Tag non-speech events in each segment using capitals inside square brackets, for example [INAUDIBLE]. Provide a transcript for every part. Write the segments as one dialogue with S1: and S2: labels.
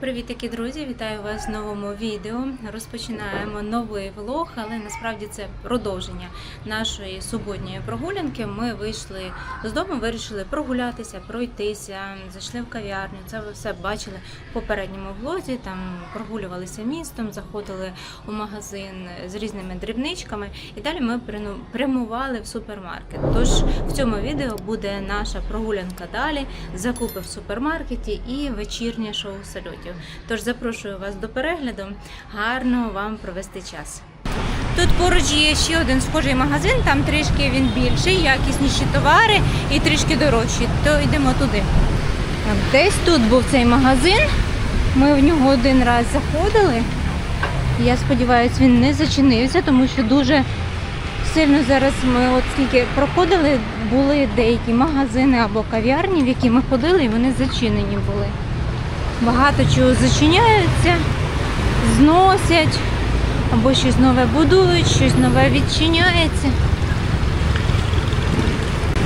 S1: Привітики, друзі! Вітаю вас в новому відео. Розпочинаємо новий влог, але насправді це продовження нашої суботньої прогулянки. Ми вийшли з дому, вирішили прогулятися, пройтися, зайшли в кав'ярню. Це ви все бачили в попередньому влозі. Там прогулювалися містом, заходили у магазин з різними дрібничками, і далі ми прямували в супермаркет. Тож в цьому відео буде наша прогулянка далі, закупи в супермаркеті і вечірнє шоу сальотів. Тож запрошую вас до перегляду. Гарно вам провести час. Тут поруч є ще один схожий магазин, там трішки він більший, якісніші товари і трішки дорожчі. То йдемо туди. Десь тут був цей магазин. Ми в нього один раз заходили. Я сподіваюся, він не зачинився, тому що дуже сильно зараз ми от скільки проходили, були деякі магазини або кав'ярні, в які ми ходили, і вони зачинені були. Багато чого зачиняються, зносять, або щось нове будують, щось нове відчиняється.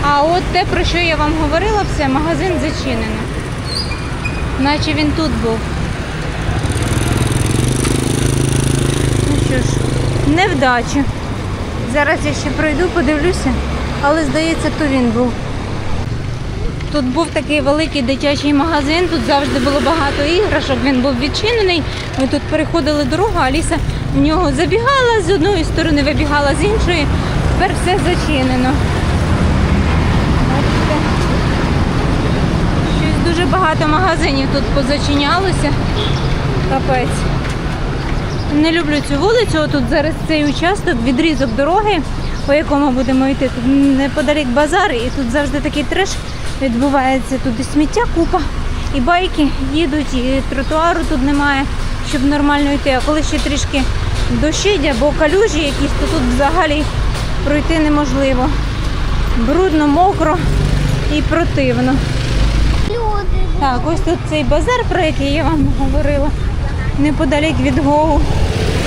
S1: А от те, про що я вам говорила, все, магазин зачинено. Наче він тут був. Ну що ж, невдача. Зараз я ще пройду, подивлюся, але здається, то він був. Тут був такий великий дитячий магазин, тут завжди було багато іграшок, він був відчинений. Ми тут переходили дорогу, Аліса в нього забігала з одної сторони, вибігала з іншої. Тепер все зачинено. Бачите? Щось дуже багато магазинів тут позачинялося. Капець. Не люблю цю вулицю. Тут зараз цей участок, відрізок дороги, по якому будемо йти. Тут неподалік базар, і тут завжди такий треш відбувається. Тут і сміття купа, і байки їдуть, і тротуару тут немає, щоб нормально йти. А коли ще трішки дощить або калюжі якісь, то тут взагалі пройти неможливо. Брудно, мокро і противно. Так, ось тут цей базар, про який я вам говорила, неподалік від Гоу.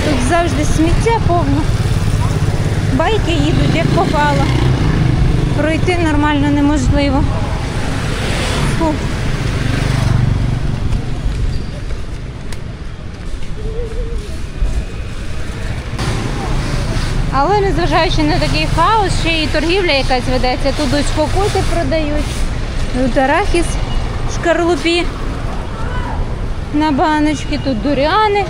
S1: Тут завжди сміття повно. Байки їдуть, як попало. Пройти нормально неможливо. Фу. Але незважаючи на такий хаос, ще і торгівля якась ведеться. Тут ось кокоти продають, тут арахіс в шкарлупі на баночки, тут дуріани.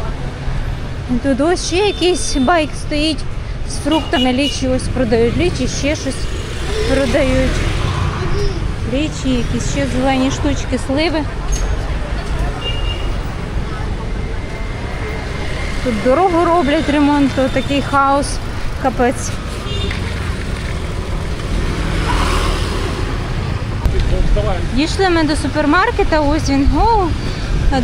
S1: Тут ось ще якийсь байк стоїть з фруктами, лічі ось продають, лічі ще щось продають. Лічі, якісь ще зелені штучки, сливи. Тут дорогу роблять ремонт, то такий хаос, капець. Дійшли ми до супермаркета, ось він Гоу.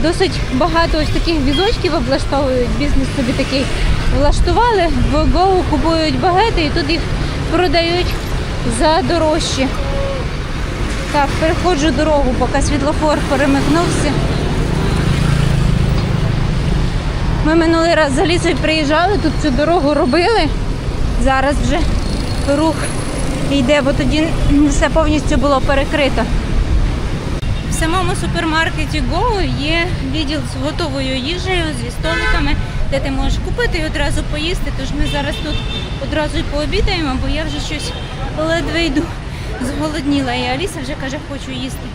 S1: Досить багато ось таких візочків облаштовують. Бізнес собі такий влаштували. В Гоу купують багети і тут їх продають за дорожчі. Так, переходжу дорогу, поки світлофор перемикнувся. Ми минулий раз за лісою приїжджали, тут цю дорогу робили. Зараз вже рух йде, бо тоді все повністю було перекрито. В самому супермаркеті Go є відділ з готовою їжею, зі столиками, де ти можеш купити і одразу поїсти. Тож ми зараз тут одразу й пообідаємо, бо я вже щось ледве йду. Зголодніла. І Аліса вже каже, хочу їсти.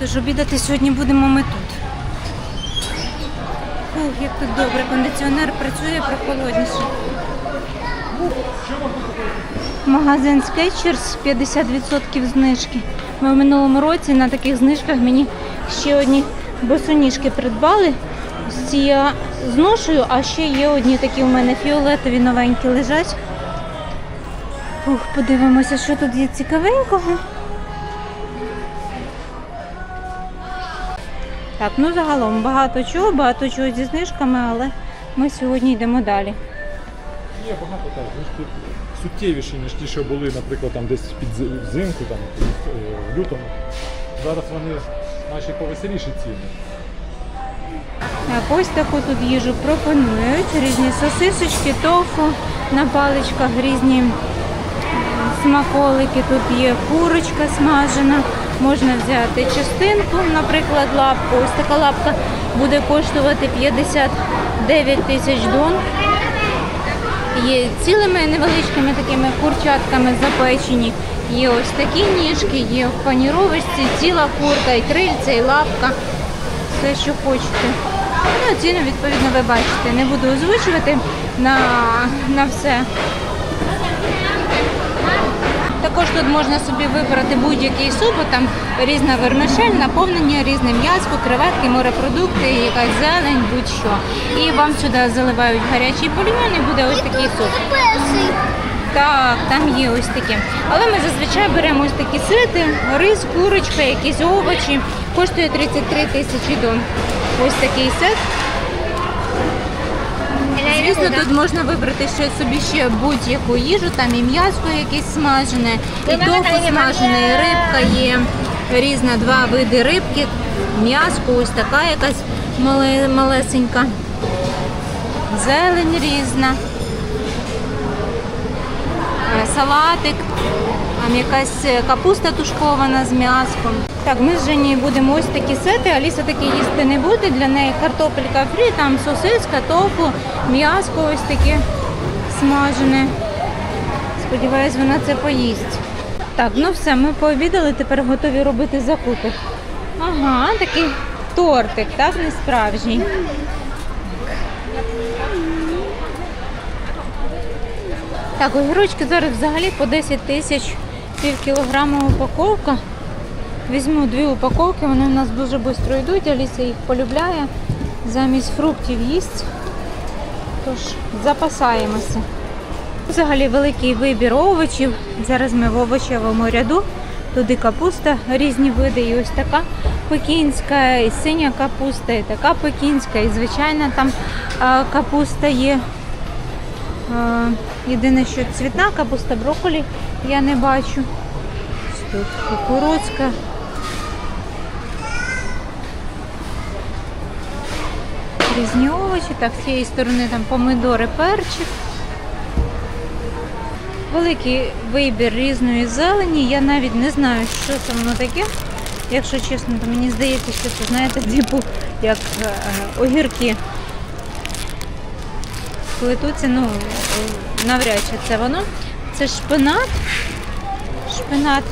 S1: Тож обідати сьогодні будемо ми тут. Ух, як тут добре, кондиціонер працює прохолодніше. Магазин Skechers 50% знижки. Ми в минулому році на таких знижках мені ще одні босоніжки придбали. Ці я зношую, а ще є одні такі у мене фіолетові новенькі лежать. Ух, подивимося, що тут є цікавенького. Так, ну загалом багато чого, багато чого зі знижками, але ми сьогодні йдемо далі.
S2: Є багато так, знижки суттєвіші, ніж ті, що були, наприклад, там десь під зи- взимку, там, е, в лютому. Зараз вони наші повеселіші ціни.
S1: Так, ось таку тут їжу пропонують. Різні сосисочки, тофу на паличках, різні смаколики. Тут є курочка смажена, Можна взяти частинку, наприклад, лапку. Ось така лапка буде коштувати 59 тисяч дон. Є цілими невеличкими такими курчатками запечені. Є ось такі ніжки, є в паніровочці, ціла курка, і крильця, і лапка. Все, що хочете. Ну, ціну, відповідно, ви бачите. Не буду озвучувати на, на все. Тут можна собі вибрати будь-який суп, бо там різна вермишель, наповнення, різне м'ясо, креветки, морепродукти, якась зелень, будь-що. І вам сюди заливають гарячий бульйон і буде ось такий суп. Так, там є ось такі. Але ми зазвичай беремо ось такі сити, рис, курочка, якісь овочі. Коштує 33 тисячі дон. Ось такий сет. Звісно, тут можна вибрати ще собі ще будь-яку їжу, там і м'ясо якесь смажене, і тофу смажене, і рибка є. Різна два види рибки, м'яско, ось така якась малесенька. Зелень різна. Е, салатик, там якась е, капуста тушкована з м'яском. Так, ми з Жені будемо ось такі сети. Аліса такі їсти не буде. Для неї картопелька фрі, там сосиска, тофу, м'яско ось таке смажене. Сподіваюсь, вона це поїсть. Так, ну все, ми пообідали, тепер готові робити закупи. Ага, такий тортик, так, не справжній. Так, огірочки зараз взагалі по 10 тисяч пів кілограма упаковка. Візьму дві упаковки, вони у нас дуже швидко йдуть, Аліса їх полюбляє. Замість фруктів їсть. Тож запасаємося. Взагалі великий вибір овочів. Зараз ми в овочевому ряду. Туди капуста, різні види, і ось така пекінська, і синя капуста, і така пекінська, і звичайна там капуста є. Єдине, що цвітна капуста, брокколі я не бачу. Тут кукурудзка. Різні овочі. Так, з цієї сторони там помидори, перчик. Великий вибір різної зелені. Я навіть не знаю, що це воно таке. Якщо чесно, то мені здається, що це, знаєте, [LAUGHS] типу як е, огірки плетуться, ну е, навряд чи це воно. Це шпинат. Шпинат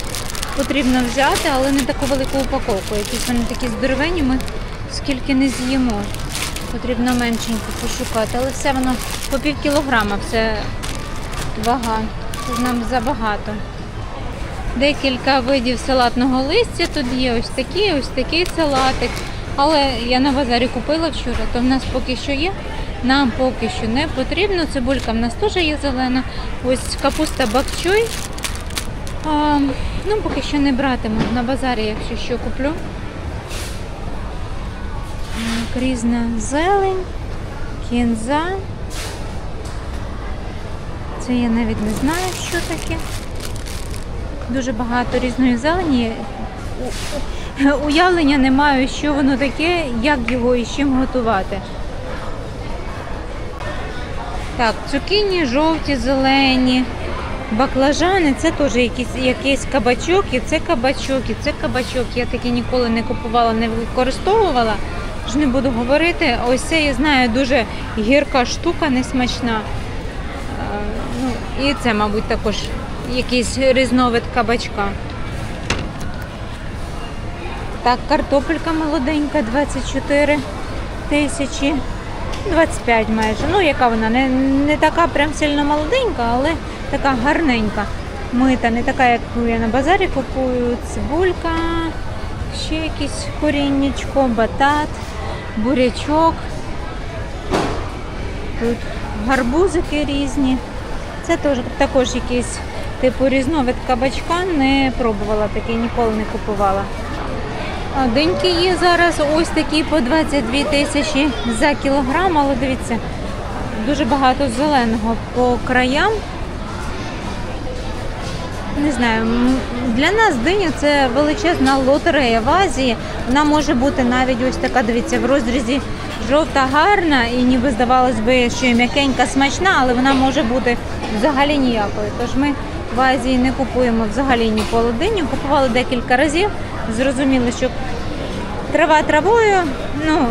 S1: потрібно взяти, але не таку велику упаковку. Якісь вони такі здоровені, ми скільки не з'їмо. Потрібно меншенько пошукати. Але все воно по пів кілограма, все вага. Це нам забагато. Декілька видів салатного листя. Тут є ось такі, ось такий салатик. Але я на базарі купила вчора, то в нас поки що є. Нам поки що не потрібно. Цибулька в нас теж є зелена. Ось капуста бакчой. А, ну, поки що не братиму. На базарі, якщо що куплю. Так, різна зелень, кінза. Це я навіть не знаю, що таке. Дуже багато різної зелені. Уявлення не маю, що воно таке, як його і з чим готувати. Так, цукіні жовті, зелені, баклажани, це теж якийсь, якийсь кабачок, і це кабачок, і це кабачок. Я такі ніколи не купувала, не використовувала. Ж не буду говорити. Ось це я знаю дуже гірка штука, несмачна. Е, Ну, і це, мабуть, також якийсь різновид кабачка. Так, картопелька молоденька, 24 тисячі. 25 майже. Ну, яка вона? Не, не така прям сильно молоденька, але така гарненька. Мита, не така, як я на базарі купую. Цибулька, ще якийсь коріннячко, батат, бурячок. Тут гарбузики різні. Це теж, також якийсь типу різновид кабачка. Не пробувала такий, ніколи не купувала. А Диньки є зараз ось такі по 22 тисячі за кілограм, але дивіться, дуже багато зеленого по краям. Не знаю, для нас диня це величезна лотерея в Азії. Вона може бути навіть ось така, дивіться, в розрізі жовта гарна і ніби здавалось би, що і м'якенька смачна, але вона може бути взагалі ніякою. Тож ми в Азії не купуємо взагалі ніколи диню. Купували декілька разів, Зрозуміло, що трава травою, ну,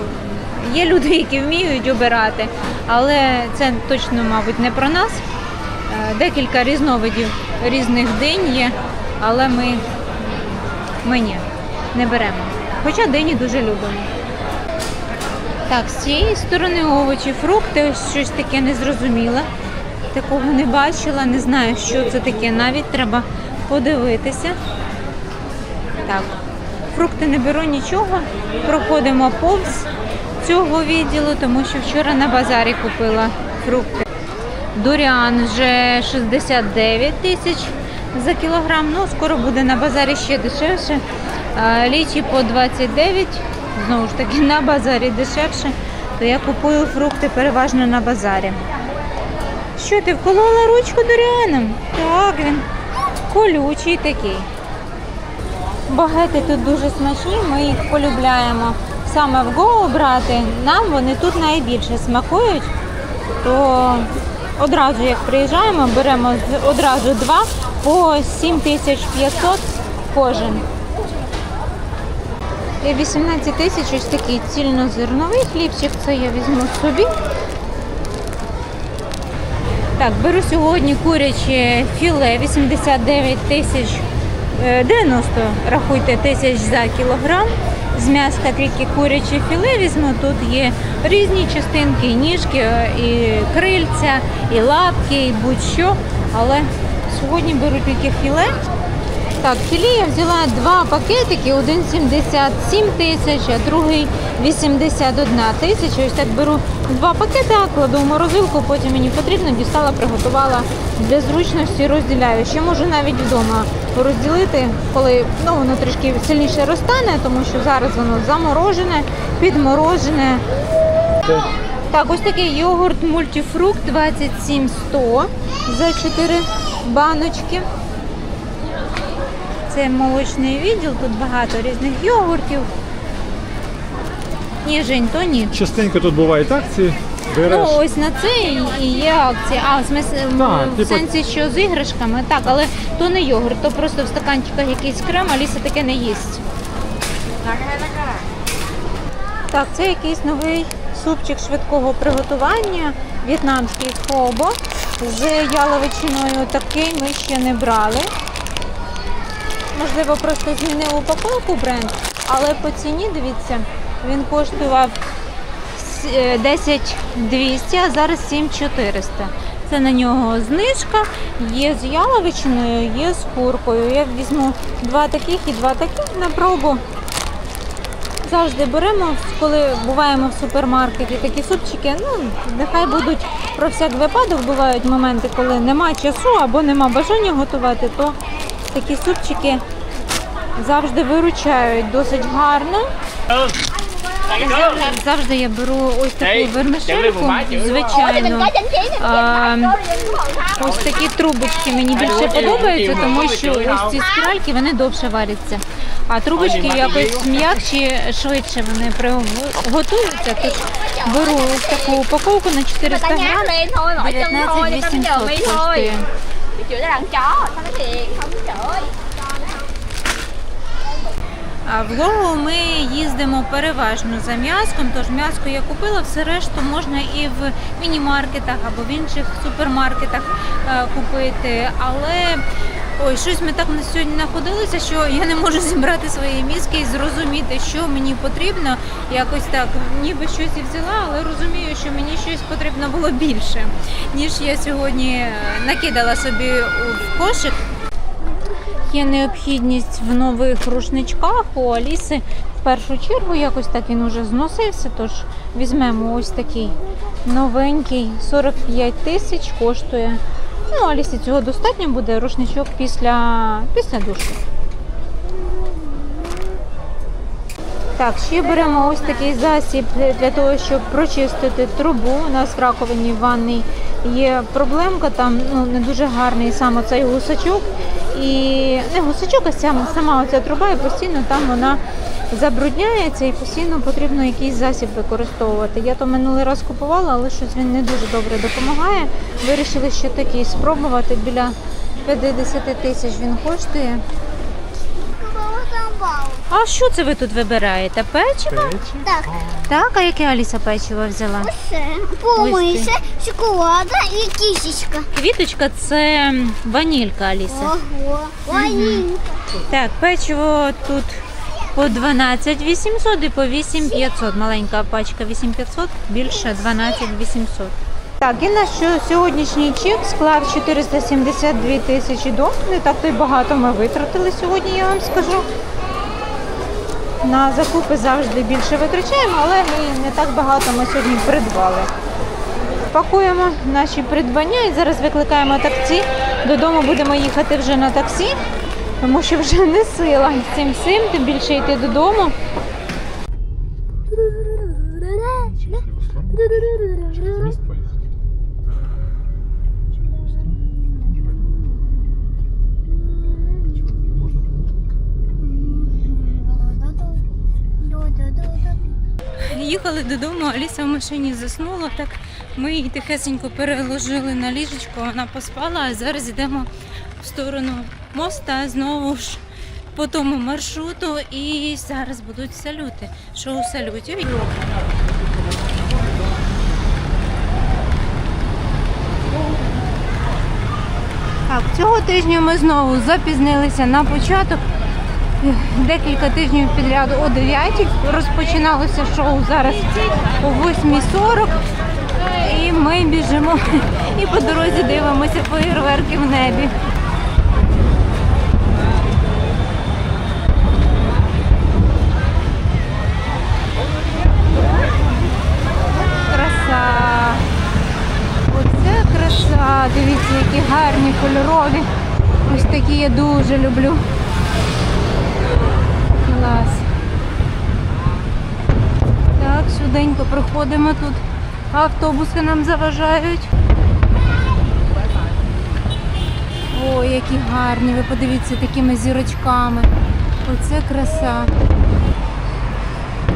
S1: є люди, які вміють обирати, але це точно, мабуть, не про нас. Е, Декілька різновидів різних динь є, але ми, ми ні, не беремо. Хоча дині дуже любимо. Так, з цієї сторони овочі, фрукти, щось таке незрозуміле. Такого не бачила, не знаю, що це таке. Навіть треба подивитися. Так, фрукти не беру нічого. Проходимо повз цього відділу, тому що вчора на базарі купила фрукти. Дуріан вже 69 тисяч за кілограм. Ну, скоро буде на базарі ще дешевше. Лічі по 29, знову ж таки, на базарі дешевше. То я купую фрукти переважно на базарі. Що ти вколола ручку дуріаном? Так, він колючий такий. Багети тут дуже смачні, ми їх полюбляємо саме в Го брати. Нам вони тут найбільше смакують. То одразу, як приїжджаємо, беремо одразу два по 7500 кожен. І 18 тисяч ось такий цільнозерновий хлібчик, це я візьму собі. Так, беру сьогодні куряче філе 89 тисяч, 90, рахуйте, тисяч за кілограм. З м'яска тільки куряче філе візьму. Тут є різні частинки, і ніжки, е, і крильця, і лапки, і будь-що. Але сьогодні беру тільки філе. Так, філе я взяла два пакетики, один 77 тисяч, а другий 81 тисяча. Ось так беру два пакети, кладу в морозилку, потім мені потрібно, дістала, приготувала для зручності, розділяю. Ще можу навіть вдома розділити, коли ну, воно трішки сильніше розтане, тому що зараз воно заморожене, підморожене. Так, ось такий йогурт мультифрукт 27100 за 4 баночки. Це молочний відділ, тут багато різних йогуртів. Ні, Жень, то ні.
S2: частенько тут бувають акції.
S1: Ну, ось на це і є акція. А, в, смислі,
S2: Так,
S1: в
S2: типу-
S1: сенсі, що з іграшками, так, але то не йогурт, то просто в стаканчиках якийсь крем, а Ліса таке не їсть. Так, це якийсь новий супчик швидкого приготування, в'єтнамський хобо з яловичиною. Такий ми ще не брали. Можливо, просто змінив упаковку бренд, але по ціні, дивіться, він коштував 10 200, а зараз 7400. Це на нього знижка, є з яловичиною, є з куркою. Я візьму два таких і два таких на пробу. Завжди беремо, коли буваємо в супермаркеті такі супчики. Ну, нехай будуть про всяк випадок. Бувають моменти, коли нема часу або нема бажання готувати, то такі супчики завжди виручають досить гарно. Завжди я беру ось таку вермишельку, звичайно. А, Ось такі трубочки мені більше подобаються, тому що ось ці спіральки вони довше варяться. А трубочки якось м'якші, швидше вони приготуються. Тож беру ось таку упаковку на 400
S3: ta
S1: грам.
S3: lên thôi mà ở chân
S1: 19
S3: thôi người ta mới
S1: 800
S3: nhờ mi thôi
S1: коштує. В Гогу ми їздимо переважно за м'яском, тож м'яско я купила, все решту можна і в міні-маркетах або в інших супермаркетах е, купити. Але ой, щось ми так на сьогодні знаходилися, що я не можу зібрати свої мізки і зрозуміти, що мені потрібно. Якось так, ніби щось і взяла, але розумію, що мені щось потрібно було більше, ніж я сьогодні е, накидала собі в кошик. Є необхідність в нових рушничках у Аліси. В першу чергу якось так він уже зносився, тож візьмемо ось такий новенький, 45 тисяч коштує. Ну, Алісі цього достатньо буде рушничок після, після душу. Так, ще беремо ось такий засіб для того, щоб прочистити трубу. У нас в раковині в ванній є проблемка, там ну, не дуже гарний саме цей гусачок. І не гусачок, а сама, сама оця труба, і постійно там вона забрудняється і постійно потрібно якийсь засіб використовувати. Я то минулий раз купувала, але щось він не дуже добре допомагає. Вирішили ще такий спробувати. Біля 50 тисяч він коштує. А що це ви тут вибираєте? Печиво?
S3: Так.
S1: Так, а яке Аліса печиво взяла?
S3: Все. Помийся, шоколада і кішечка.
S1: Квіточка це ванілька, Аліса.
S3: Ого. Ванінка.
S1: Так, печиво тут по 12 800 і по 8 500. Маленька пачка 8 500, більше 12 800. Так, і наш що- сьогоднішній чек склав 472 тисячі дон. Не так то й багато ми витратили сьогодні, я вам скажу. На закупи завжди більше витрачаємо, але і не так багато ми сьогодні придбали. Пакуємо наші придбання і зараз викликаємо таксі. Додому будемо їхати вже на таксі, тому що вже не сила з цим всім, тим більше йти додому.
S2: Через
S1: Їхали додому, Аліса в машині заснула, так ми її тихесенько переложили на ліжечко, вона поспала, а зараз йдемо в сторону моста знову ж по тому маршруту. І зараз будуть салюти. Шоу салютів. Так, цього тижня ми знову запізнилися на початок. Декілька тижнів підряд о 9 розпочиналося шоу зараз о 8.40. І ми біжимо і по дорозі дивимося феєрверки в небі. Краса. Оце краса. Дивіться, які гарні кольорові. Ось такі я дуже люблю. Клас. Так, швиденько проходимо тут. Автобуси нам заважають. Ой, які гарні, ви подивіться такими зірочками. Оце краса.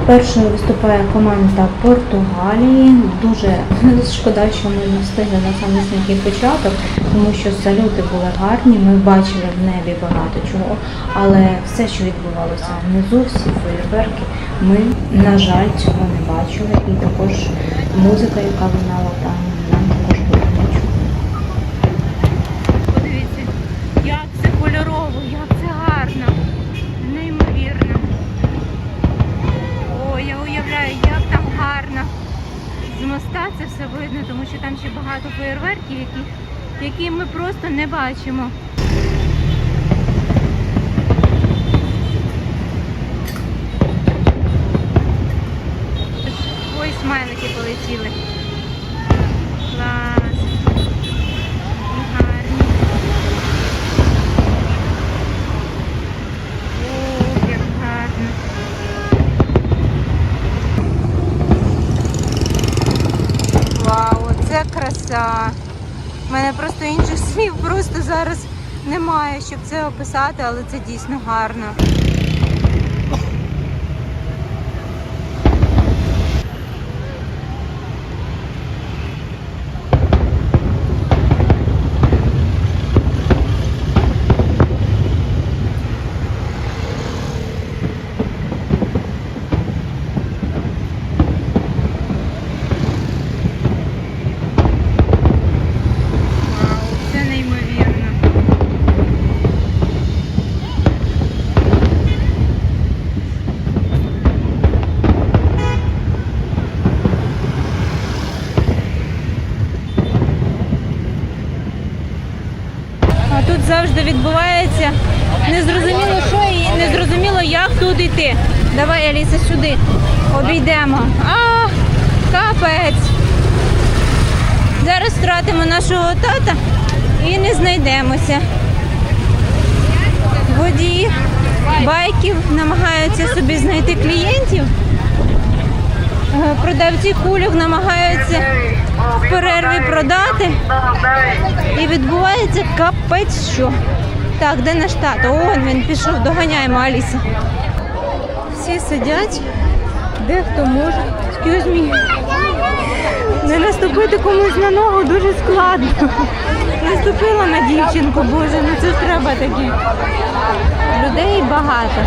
S1: Першою виступає команда Португалії. Дуже [LAUGHS] шкода, що ми не встигли на самісінький початок, тому що салюти були гарні. Ми бачили в небі багато чого, але все, що відбувалося внизу, всі феєрверки, ми, на жаль, цього не бачили. І також музика, яка лунала там, нам також було не. Подивіться, як це кольорово, як це гарно, неймовірно. О, я уявляю, як там гарно. З моста це все видно, тому що там ще багато феєрверків, які, які ми просто не бачимо. Ой, смайлики полетіли. Клас. Гарні. О, як гарно. Вау, це краса. Мене просто інших [LAUGHS] слів просто зараз немає, щоб це описати, але це дійсно гарно. Вау, це неймовірно. А тут завжди відбувається незрозуміло що і незрозуміло, як тут йти. Давай, Аліса, сюди. Обійдемо. А, капець. Зараз втратимо нашого тата і не знайдемося. Водії байків намагаються собі знайти клієнтів. Е, Продавці кульок намагаються в перерві продати. І відбувається капець що. Так, де наш тато? Он він пішов, доганяємо Аліса. Всі сидять, дехто може. Excuse me. Не наступити комусь на ногу дуже складно. Наступила на дівчинку, боже, ну це треба такі. Людей багато.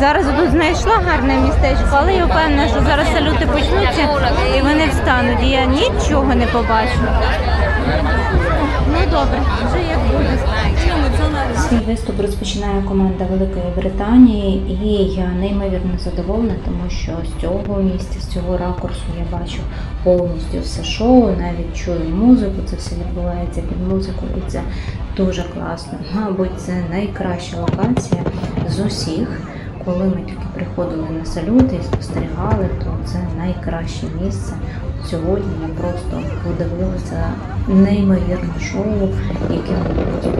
S1: Зараз тут знайшла гарне містечко, але я впевнена, що зараз салюти почнуться і вони встануть. І я нічого не побачу. Ну добре, вже як буде. Свій виступ розпочинає команда Великої Британії, і я неймовірно задоволена, тому що з цього місця, з цього ракурсу я бачу повністю все шоу, навіть чую музику. Це все відбувається під музику, і це дуже класно. Мабуть, це найкраща локація з усіх. Коли ми тільки приходили на салюти і спостерігали, то це найкраще місце. Сьогодні я просто подивилася неймовірне шоу, яке мене потім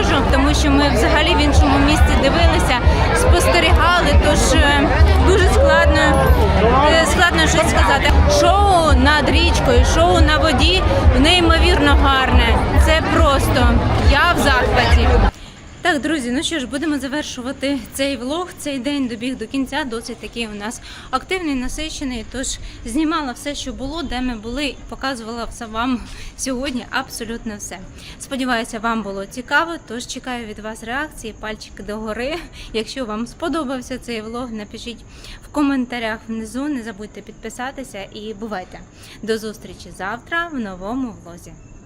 S1: можу, тому що ми взагалі в іншому місці дивилися, спостерігали. Тож е, дуже складно, е, складно щось сказати. Шоу над річкою, шоу на воді неймовірно гарне. Це просто я в захваті. Так, друзі, ну що ж, будемо завершувати цей влог. Цей день добіг до кінця. Досить такий у нас активний, насичений. Тож знімала все, що було, де ми були, показувала все вам сьогодні абсолютно все. Сподіваюся, вам було цікаво. Тож чекаю від вас реакції, пальчики догори. Якщо вам сподобався цей влог, напишіть в коментарях внизу. Не забудьте підписатися і бувайте. До зустрічі завтра в новому влозі.